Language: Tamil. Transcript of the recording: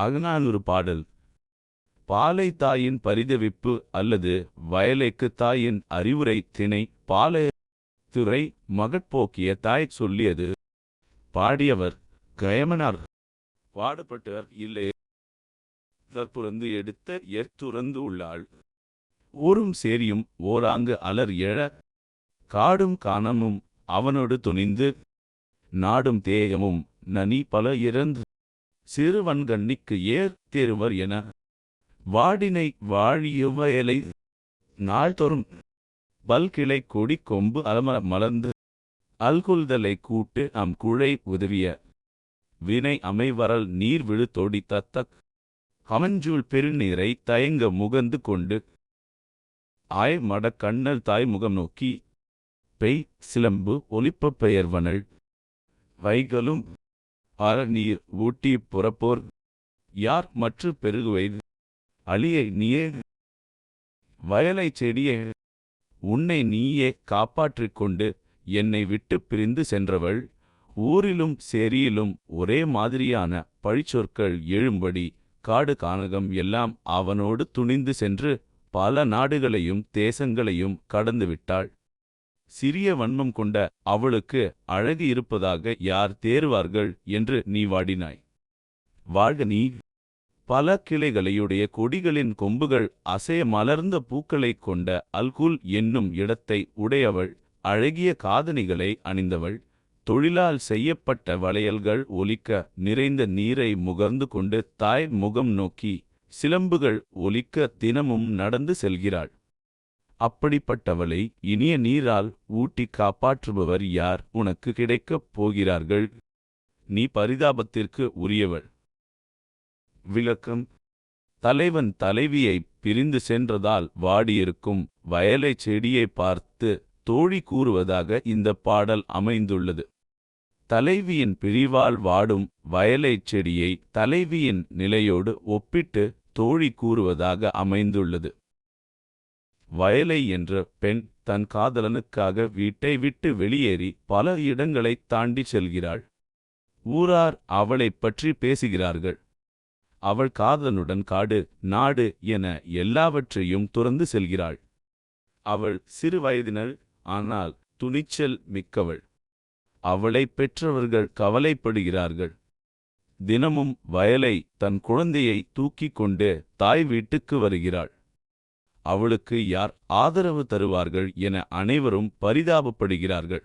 அகநானூறு பாடல். பாலை தாயின் பரிதவிப்பு அல்லது வயலைக்கு தாயின் அறிவுரை திணை பாலை துறை மகட்போக்கிய தாய் சொல்லியது. பாடியவர் கயமனார். பாடப்பட்டவர் இல்லை. தற்புறந்து எடுத்த எத்துறந்து உள்ளாள். ஊரும் சேரியும் ஓராங்கு அலர் எழ காடும் காணமும் அவனோடு துணிந்து. நாடும் தேயமும் நனி பல இறந்து சிறுவன்கண்ணிக்கு ஏர் தெருவர் என வாடினை வாழிய வயலை நாள்தோறும் பல்கிளை கொடி கொம்பு அலமர மலர்ந்து அல்குல்தலை கூட்டு அம் குழை உதவிய வினை அமைவரல் நீர் விழு தொடி தத்தக் கமஞ்சூள் பெருநீரை தயங்க முகந்து கொண்டு ஆய் மட கண்ணல் தாய் முகம் நோக்கி பெய் சிலம்பு ஒலிப்பப் பெயர்வனள் அற நீர் ஊட்டி புறப்போர். யார் மற்று பெருகுவை அழியை நீயே. வயலைச் செடியே. உன்னை நீயே காப்பாற்றிக் கொண்டு என்னை விட்டுப் பிரிந்து சென்றவள். ஊரிலும் சேரியிலும் ஒரே மாதிரியான பழிச்சொற்கள் எழும்படி காடு கானகம் எல்லாம் அவனோடு துணிந்து சென்று பல நாடுகளையும் தேசங்களையும் கடந்துவிட்டாள். சிறிய வன்மம் கொண்ட அவளுக்கு அழகு இருப்பதாக யார் தேறுவார்கள் என்று நீ வாடினாய். வாழ்க நீ. பல கிளைகளையுடைய கொடிகளின் கொம்புகள் அசைய மலர்ந்த பூக்களைக் கொண்ட அல்குல் என்னும் இடத்தை உடையவள் அழகிய காதணிகளை அணிந்தவள் தொழிலால் செய்யப்பட்ட வளையல்கள் ஒலிக்க நிறைந்த நீரை முகர்ந்து கொண்டு தாய் முகம் நோக்கி சிலம்புகள் ஒலிக்க தினமும் நடந்து செல்கிறாள். அப்படிப்பட்டவளை இனிய நீரால் ஊட்டி காப்பாற்றுபவர் யார்? உனக்கு கிடைக்கப் போகிறார்கள். நீ பரிதாபத்திற்கு உரியவள். விளக்கம். தலைவன் தலைவியை பிரிந்து சென்றதால் வாடியிருக்கும் வயலைச் செடியை பார்த்து தோழி கூறுவதாக இந்த பாடல் அமைந்துள்ளது. தலைவியின் பிரிவால் வாடும் வயலைச் செடியை தலைவியின் நிலையோடு ஒப்பிட்டு தோழி கூறுவதாக அமைந்துள்ளது. வயலை என்ற பெண் தன் காதலனுக்காக வீட்டை விட்டு வெளியேறி பல இடங்களைத் தாண்டி செல்கிறாள். ஊரார் அவளைப் பற்றி பேசுகிறார்கள். அவள் காதலனுடன் காடு நாடு என எல்லாவற்றையும் துறந்து செல்கிறாள். அவள் சிறுவயதினள் ஆனால் துணிச்சல் மிக்கவள். அவளை பெற்றவர்கள் கவலைப்படுகிறார்கள். தினமும் வயலை தன் குழந்தையை தூக்கிக் கொண்டு தாய் வீட்டுக்கு வருகிறாள். அவளுக்கு யார் ஆதரவு தருவார்கள் என அனைவரும் பரிதாபப்படுகிறார்கள்.